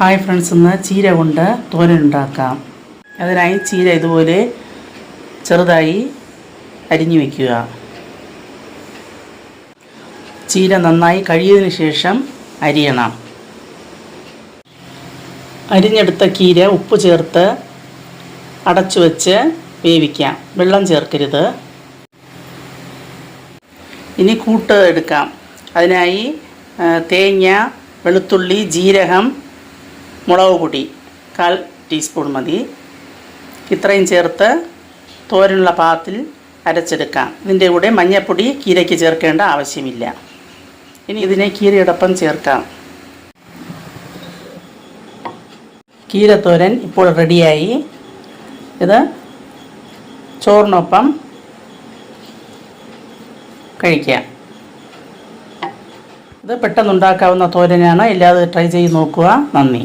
Hi friends ഇന്ന് ചീര കൊണ്ട് തോരൻ ഉണ്ടാക്കാം. അതിനായി ചീര ഇതുപോലെ ചെറുതായി അരിഞ്ഞു വയ്ക്കുക ചീര നന്നായി കഴിയതിന് ശേഷം അരിയണം. അരിഞ്ഞെടുത്ത കീര ഉപ്പ് ചേർത്ത് അടച്ചു വെച്ച് വേവിക്കാം. വെള്ളം ചേർക്കരുത്. ഇനി കൂട്ട് എടുക്കാം. അതിനായി തേങ്ങ വെളുത്തുള്ളി ജീരകം മുളക് പൊടി കാൽ ടീസ്പൂൺ മതി. ഇത്രയും ചേർത്ത് തോരനുള്ള പാകത്തിൽ അരച്ചെടുക്കാം. ഇതിന്റെ കൂടെ മഞ്ഞൾപ്പൊടി കീരയ്ക്ക് ചേർക്കേണ്ട ആവശ്യമില്ല. ഇനി ഇതിനെ കീരയോടൊപ്പം ചേർക്കാം. കീരത്തോരൻ ഇപ്പോൾ റെഡിയായി. ഇത് ചോറിനൊപ്പം കഴിക്കാം ഇത് പെട്ടെന്നുണ്ടാക്കാവുന്ന തോരനാണ്. എല്ലാവരും ട്രൈ ചെയ്ത് നോക്കുക. നന്ദി.